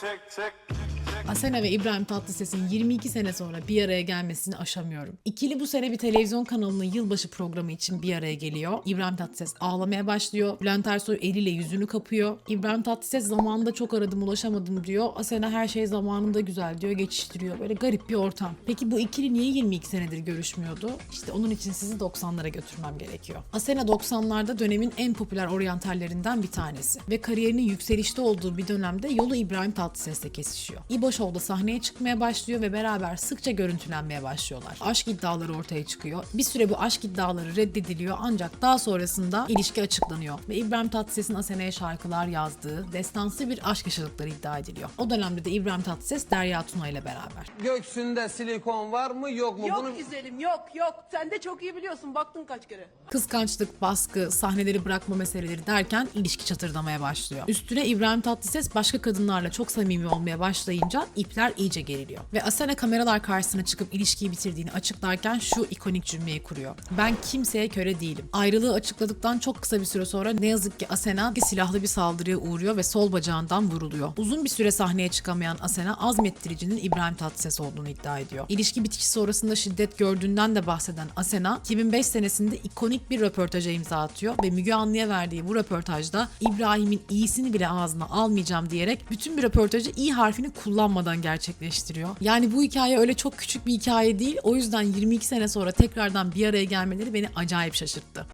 tick, tick. Asena ve İbrahim Tatlıses'in 22 sene sonra bir araya gelmesini aşamıyorum. İkili bu sene bir televizyon kanalının yılbaşı programı için bir araya geliyor. İbrahim Tatlıses ağlamaya başlıyor. Bülent Ersoy eliyle yüzünü kapıyor. İbrahim Tatlıses zamanında çok aradım ulaşamadım diyor. Asena her şey zamanında güzel diyor geçiştiriyor. Böyle garip bir ortam. Peki bu ikili niye 22 senedir görüşmüyordu? İşte onun için sizi 90'lara götürmem gerekiyor. Asena 90'larda dönemin en popüler oryantallerinden bir tanesi. Ve kariyerinin yükselişte olduğu bir dönemde yolu İbrahim Tatlıses'le kesişiyor. Show'da sahneye çıkmaya başlıyor ve beraber sıkça görüntülenmeye başlıyorlar. Aşk iddiaları ortaya çıkıyor. Bir süre bu aşk iddiaları reddediliyor ancak daha sonrasında ilişki açıklanıyor. Ve İbrahim Tatlıses'in Asena'ya şarkılar yazdığı, destansı bir aşk yaşadıkları iddia ediliyor. O dönemde de İbrahim Tatlıses Derya Tuna ile beraber. Göksünde silikon var mı yok mu? Yok Bunu güzelim yok yok. Sen de çok iyi biliyorsun. Baktın kaç kere. Kıskançlık, baskı, sahneleri bırakma meseleleri derken ilişki çatırdamaya başlıyor. Üstüne İbrahim Tatlıses başka kadınlarla çok samimi olmaya başlayınca ipler iyice geriliyor. Ve Asena kameralar karşısına çıkıp ilişkiyi bitirdiğini açıklarken şu ikonik cümleyi kuruyor. Ben kimseye köre değilim. Ayrılığı açıkladıktan çok kısa bir süre sonra ne yazık ki Asena silahlı bir saldırıya uğruyor ve sol bacağından vuruluyor. Uzun bir süre sahneye çıkamayan Asena azmettiricinin İbrahim Tatlıses olduğunu iddia ediyor. İlişki bitişi sonrasında şiddet gördüğünden de bahseden Asena 2005 senesinde ikonik bir röportaja imza atıyor ve Müge Anlı'ya verdiği bu röportajda İbrahim'in iyisini bile ağzına almayacağım diyerek bütün bir röportajı i harfini kullanmadan gerçekleştiriyor. Yani bu hikaye öyle çok küçük bir hikaye değil. O yüzden 22 sene sonra tekrardan bir araya gelmeleri beni acayip şaşırttı.